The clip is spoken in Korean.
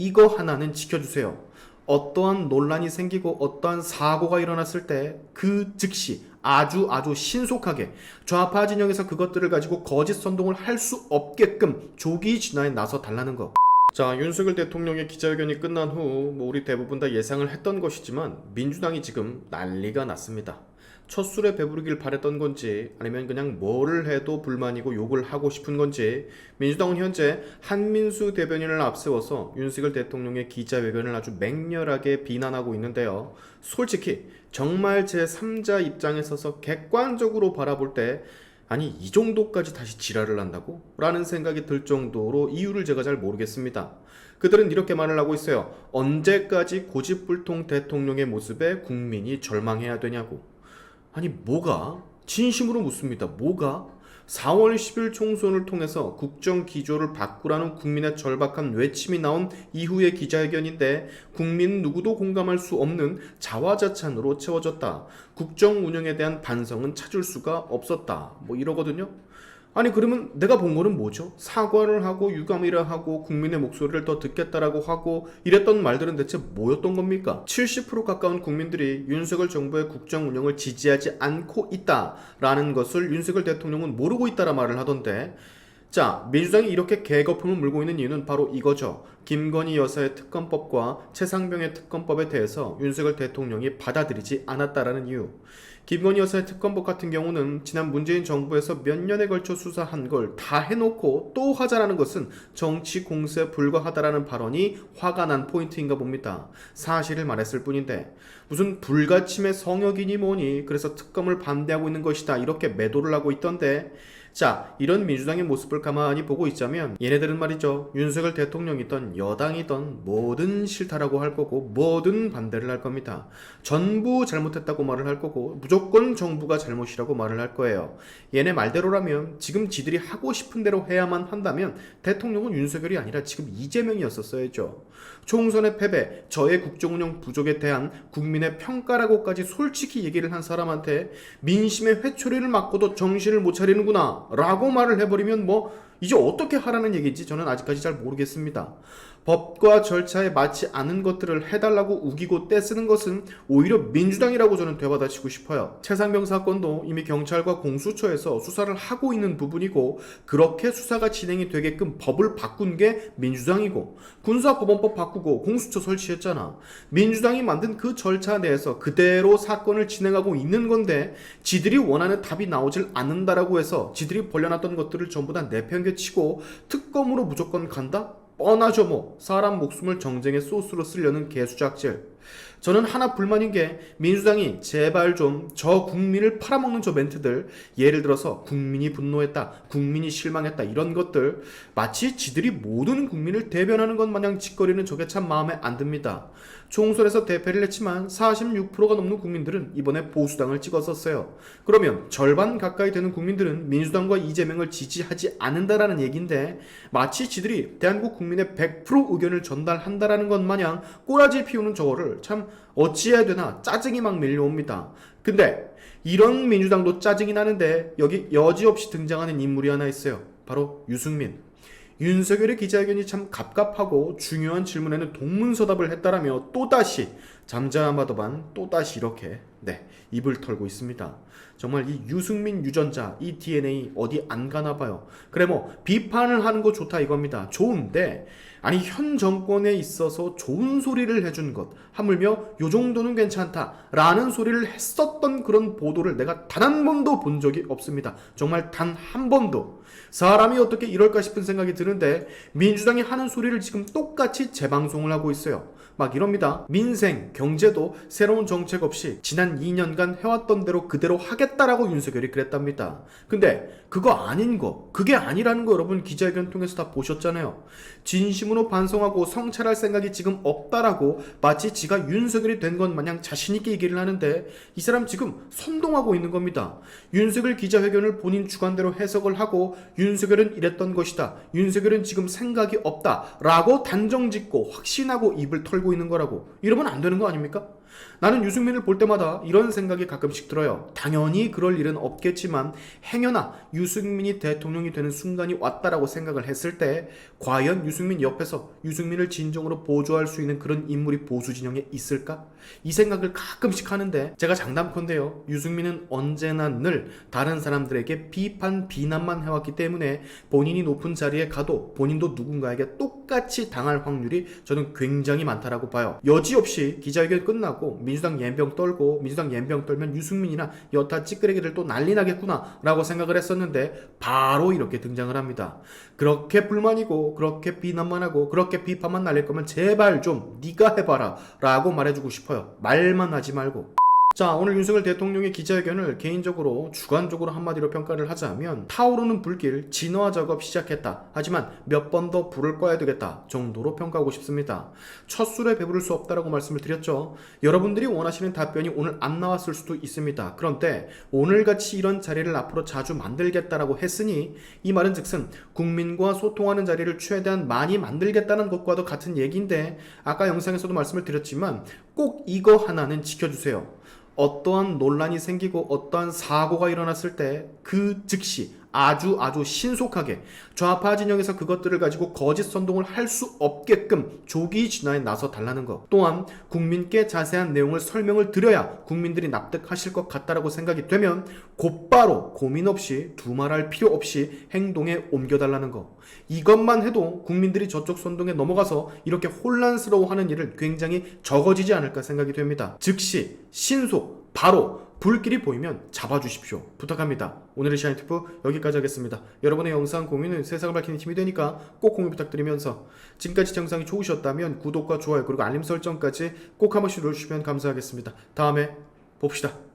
이거 하나는 지켜주세요. 어떠한 논란이 생기고 어떠한 사고가 일어났을 때 그 즉시 아주 아주 신속하게 좌파 진영에서 그것들을 가지고 거짓 선동을 할 수 없게끔 조기 진화에 나서 달라는 거. 자, 윤석열 대통령의 기자회견이 끝난 후, 뭐 우리 대부분 다 예상을 했던 것이지만, 민주당이 지금 난리가 났습니다. 첫 술에 배부르길 바랬던 건지, 아니면 그냥 뭐를 해도 불만이고 욕을 하고 싶은 건지, 민주당은 현재 한민수 대변인을 앞세워서 윤석열 대통령의 기자회견을 아주 맹렬하게 비난하고 있는데요. 솔직히, 정말 제3자 입장에 서서 객관적으로 바라볼 때, 아니 이 정도까지 다시 지랄을 한다고? 라는 생각이 들 정도로 이유를 제가 잘 모르겠습니다. 그들은 이렇게 말을 하고 있어요. 언제까지 고집불통 대통령의 모습에 국민이 절망해야 되냐고. 아니 뭐가? 진심으로 묻습니다. 뭐가? 4월 10일 총선을 통해서 국정 기조를 바꾸라는 국민의 절박한 외침이 나온 이후의 기자회견인데 국민 누구도 공감할 수 없는 자화자찬으로 채워졌다. 국정 운영에 대한 반성은 찾을 수가 없었다. 뭐 이러거든요. 아니 그러면 내가 본 거는 뭐죠? 사과를 하고 유감이라 하고 국민의 목소리를 더 듣겠다라고 하고 이랬던 말들은 대체 뭐였던 겁니까? 70% 가까운 국민들이 윤석열 정부의 국정 운영을 지지하지 않고 있다라는 것을 윤석열 대통령은 모르고 있다라 말을 하던데 자, 민주당이 이렇게 개거품을 물고 있는 이유는 바로 이거죠. 김건희 여사의 특검법과 최상병의 특검법에 대해서 윤석열 대통령이 받아들이지 않았다라는 이유. 김건희 여사의 특검법 같은 경우는 지난 문재인 정부에서 몇 년에 걸쳐 수사한 걸 다 해놓고 또 하자라는 것은 정치 공세에 불과하다라는 발언이 화가 난 포인트인가 봅니다. 사실을 말했을 뿐인데 무슨 불가침의 성역이니 뭐니 그래서 특검을 반대하고 있는 것이다 이렇게 매도를 하고 있던데 자, 이런 민주당의 모습을 가만히 보고 있자면 얘네들은 말이죠. 윤석열 대통령이던 여당이던 뭐든 싫다라고 할 거고 뭐든 반대를 할 겁니다. 전부 잘못했다고 말을 할 거고 무조건 정부가 잘못이라고 말을 할 거예요. 얘네 말대로라면 지금 지들이 하고 싶은 대로 해야만 한다면 대통령은 윤석열이 아니라 지금 이재명이었었어야죠. 총선의 패배, 저의 국정운영 부족에 대한 국민의 평가라고까지 솔직히 얘기를 한 사람한테 민심의 회초리를 맞고도 정신을 못 차리는구나 라고 말을 해버리면 뭐 이제 어떻게 하라는 얘기인지 저는 아직까지 잘 모르겠습니다. 법과 절차에 맞지 않은 것들을 해달라고 우기고 떼쓰는 것은 오히려 민주당이라고 저는 되받아치고 싶어요. 최상병 사건도 이미 경찰과 공수처에서 수사를 하고 있는 부분이고 그렇게 수사가 진행이 되게끔 법을 바꾼 게 민주당이고 군사법원법 바꾸고 공수처 설치했잖아. 민주당이 만든 그 절차 내에서 그대로 사건을 진행하고 있는 건데 지들이 원하는 답이 나오질 않는다라고 해서 지들이 벌려놨던 것들을 전부 다 내팽개 치고 특검으로 무조건 간다? 뻔하죠 뭐 사람 목숨을 정쟁의 소스로 쓰려는 개수작질 저는 하나 불만인 게 민주당이 제발 좀 저 국민을 팔아먹는 저 멘트들 예를 들어서 국민이 분노했다 국민이 실망했다 이런 것들 마치 지들이 모든 국민을 대변하는 것 마냥 짓거리는 저게 참 마음에 안 듭니다. 총선에서 대패를 했지만 46%가 넘는 국민들은 이번에 보수당을 찍었었어요. 그러면 절반 가까이 되는 국민들은 민주당과 이재명을 지지하지 않는다라는 얘기인데 마치 지들이 대한민국 국민의 100% 의견을 전달한다라는 것 마냥 꼬라지 피우는 저거를 참 어찌해야 되나 짜증이 막 밀려옵니다. 근데 이런 민주당도 짜증이 나는데 여기 여지없이 등장하는 인물이 하나 있어요. 바로 유승민. 윤석열의 기자회견이 참 갑갑하고 중요한 질문에는 동문서답을 했다라며 또다시 잠잠하더만 또다시 이렇게 네 입을 털고 있습니다. 정말 이 유승민 유전자 이 DNA 어디 안 가나 봐요. 그래 뭐 비판을 하는 거 좋다 이겁니다. 좋은데 아니 현 정권에 있어서 좋은 소리를 해준 것 하물며 요 정도는 괜찮다라는 소리를 했었던 그런 보도를 내가 단 한 번도 본 적이 없습니다. 정말 단 한 번도 사람이 어떻게 이럴까 싶은 생각이 드는데 민주당이 하는 소리를 지금 똑같이 재방송을 하고 있어요. 막 이럽니다. 민생, 경제도 새로운 정책 없이 지난 2년간 해왔던 대로 그대로 하겠다라고 윤석열이 그랬답니다. 근데 그거 아닌 거, 그게 아니라는 거 여러분 기자회견 통해서 다 보셨잖아요. 진심으로 반성하고 성찰할 생각이 지금 없다라고 마치 지가 윤석열이 된 것 마냥 자신있게 얘기를 하는데 이 사람 지금 선동하고 있는 겁니다. 윤석열 기자회견을 본인 주관대로 해석을 하고 윤석열은 이랬던 것이다. 윤석열은 지금 생각이 없다. 라고 단정 짓고 확신하고 입을 털고 있는 거라고. 이러면 안 되는 거 아닙니까? 나는 유승민을 볼 때마다 이런 생각이 가끔씩 들어요. 당연히 그럴 일은 없겠지만 행여나 유승민이 대통령이 되는 순간이 왔다라고 생각을 했을 때 과연 유승민 옆에서 유승민을 진정으로 보조할 수 있는 그런 인물이 보수 진영에 있을까? 이 생각을 가끔씩 하는데 제가 장담컨대요. 유승민은 언제나 늘 다른 사람들에게 비판 비난만 해왔기 때문에 본인이 높은 자리에 가도 본인도 누군가에게 똑같이 당할 확률이 저는 굉장히 많다라고 봐요. 여지없이 기자회견 끝나고 민주당 연병 떨고 민주당 연병 떨면 유승민이나 여타 찌끄레기들 또 난리 나겠구나라고 생각을 했었는데 바로 이렇게 등장을 합니다. 그렇게 불만이고 그렇게 비난만 하고 그렇게 비판만 날릴 거면 제발 좀 네가 해봐라라고 말해주고 싶어요. 말만 하지 말고. 자, 오늘 윤석열 대통령의 기자회견을 개인적으로 주관적으로 한마디로 평가를 하자면 타오르는 불길 진화 작업 시작했다. 하지만 몇 번 더 불을 꺼야 되겠다 정도로 평가하고 싶습니다. 첫 술에 배부를 수 없다라고 말씀을 드렸죠. 여러분들이 원하시는 답변이 오늘 안 나왔을 수도 있습니다. 그런데 오늘같이 이런 자리를 앞으로 자주 만들겠다라고 했으니 이 말은 즉슨 국민과 소통하는 자리를 최대한 많이 만들겠다는 것과도 같은 얘기인데 아까 영상에서도 말씀을 드렸지만 꼭 이거 하나는 지켜주세요. 어떠한 논란이 생기고 어떠한 사고가 일어났을 때 그 즉시 아주 아주 신속하게 좌파 진영에서 그것들을 가지고 거짓 선동을 할 수 없게끔 조기 진화에 나서 달라는 것. 또한 국민께 자세한 내용을 설명을 드려야 국민들이 납득하실 것 같다라고 생각이 되면 곧바로 고민 없이 두말할 필요 없이 행동에 옮겨달라는 것. 이것만 해도 국민들이 저쪽 선동에 넘어가서 이렇게 혼란스러워하는 일은 굉장히 적어지지 않을까 생각이 됩니다. 즉시 신속 바로 불길이 보이면 잡아주십시오. 부탁합니다. 오늘의 샤인티프 여기까지 하겠습니다. 여러분의 영상 공유는 세상을 밝히는 힘이 되니까 꼭 공유 부탁드리면서 지금까지 영상이 좋으셨다면 구독과 좋아요 그리고 알림 설정까지 꼭 한 번씩 눌러주시면 감사하겠습니다. 다음에 봅시다.